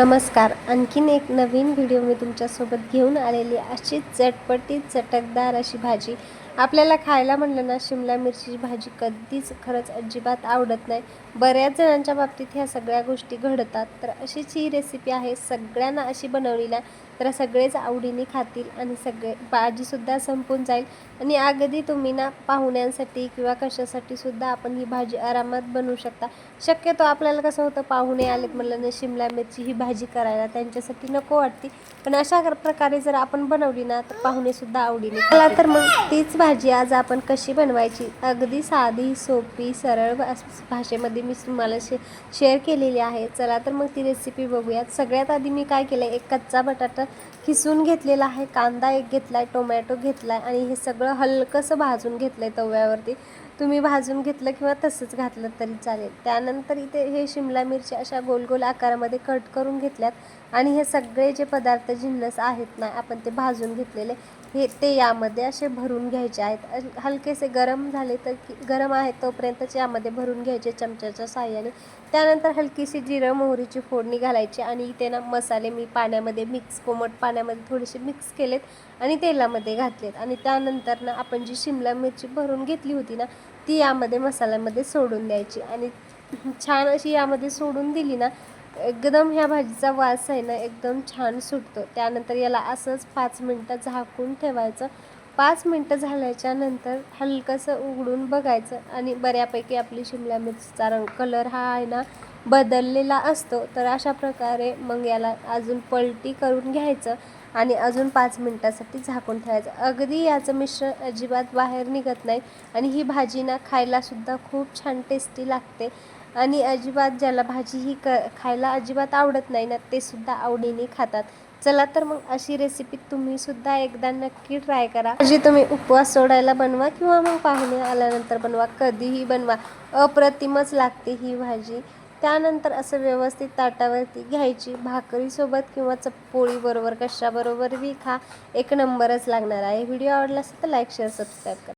नमस्कार. आणखीन एक नवीन व्हिडिओ मी तुमच्यासोबत घेऊन आलेली अशीच चटपटीत चटकदार अशी भाजी. आपल्याला खायला म्हणलं ना शिमला मिरचीची भाजी कधीच खरंच अजिबात आवडत नाही. बऱ्याच जणांच्या बाबतीत ह्या सगळ्या गोष्टी घडतात. तर अशीच ही रेसिपी आहे. सगळ्यांना अशी बनवली ना तर सगळेच आवडीने खातील आणि सगळे भाजीसुद्धा संपून जाईल. आणि अगदी तुम्ही ना पाहुण्यांसाठी किंवा कशासाठी सुद्धा आपण ही भाजी आरामात बनवू शकता. शक्यतो आपल्याला कसं होतं पाहुणे आलेत म्हणलं ना शिमला मिरची ही भाजी करायला त्यांच्यासाठी नको वाटते. पण अशा प्रकारे जर आपण बनवली ना तर पाहुणेसुद्धा आवडीने मला तर मग तीच भाजी आज आपण कशी बनवायची? अगदी साधी सोपी सरळ भास- भाषेमध्ये मी तुम्हाला शे शेअर केलेली आहे. चला तर मग ती रेसिपी बघूयात. सगळ्यात आधी मी काय केलं एक कच्चा बटाटा किसून घेतलेला आहे. कांदा एक घेतला आहे टोमॅटो घेतला आहे आणि हे सगळं हलकंसं भाजून घेतलं आहे तव्यावरती. तुम्ही भाजून घेतलं किंवा तसंच घातलं तरी चालेल. त्यानंतर इथे हे शिमला मिरची अशा गोल गोल आकारामध्ये कट करून घेतल्यात आणि हे सगळे जे पदार्थ जिन्नस आहेत ना आपण ते भाजून घेतलेले हे ते यामध्ये असे भरून घ्यायचे आहेत. हलकेसे गरम झाले तर की गरम आहेत तोपर्यंतच यामध्ये भरून घ्यायचे चमच्याच्या साह्याने. त्यानंतर हलकीशी जिरं मोहरीची फोडणी घालायची आणि इथे ना मसाले मी पाण्यामध्ये मिक्स कोमट पाण्यामध्ये थोडेसे मिक्स केलेत आणि तेलामध्ये घातलेत. आणि त्यानंतर ना आपण जी शिमला मिरची भरून घेतली होती ना ती यामध्ये मसाल्यामध्ये सोडून द्यायची. आणि छान अशी यामध्ये सोडून दिली ना एकदम ह्या भाजीचा वास आहे ना एकदम छान सुटतो. त्यानंतर याला असंच पाच मिनटं झाकून ठेवायचं. पाच मिनटं झाल्याच्यानंतर हलकंसं उघडून बघायचं. आणि बऱ्यापैकी आपली शिमला मिरचीचा रंग कलर हा आहे ना बदललेला असतो तर अशा प्रकारे मग याला अजून पलटी करून घ्यायचं आणि अजून पाच मिनटासाठी झाकून ठेवायचं. अगदी याचं मिश्रण अजिबात बाहेर निघत नाही आणि ही भाजी ना खायलासुद्धा खूप छान टेस्टी लागते आणि अजिबात ज्याला भाजी ही क खायला अजिबात आवडत नाही ना ते सुद्धा आवडीने खातात. चला तर मग अशी रेसिपी तुम्ही सुद्धा एकदा नक्की ट्राय करा. जी तुम्ही उपवास सोडायला बनवा किंवा मग पाहुणे आल्यानंतर बनवा कधीही बनवा. अप्रतिमच लागते ही भाजी. त्यानंतर असं व्यवस्थित ताटावरती घ्यायची. भाकरीसोबत किंवा चपोळीबरोबर कशाबरोबर बी खा. एक नंबरच लागणार आहे. व्हिडिओ आवडला असेल तर लाईक शेअर सबस्क्राईब करा.